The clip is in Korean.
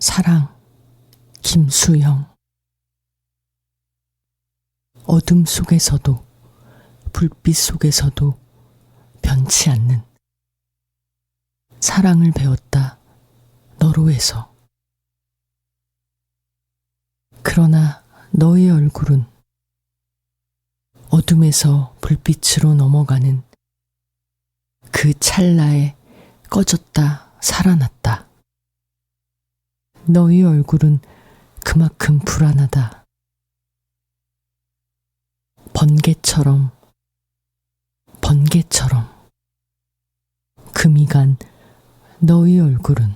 사랑, 김수영. 어둠 속에서도, 불빛 속에서도 변치 않는 사랑을 배웠다, 너로에서. 그러나 너의 얼굴은 어둠에서 불빛으로 넘어가는 그 찰나에 꺼졌다 살아났다. 너의 얼굴은 그만큼 불안하다. 번개처럼, 번개처럼. 금이 간 너의 얼굴은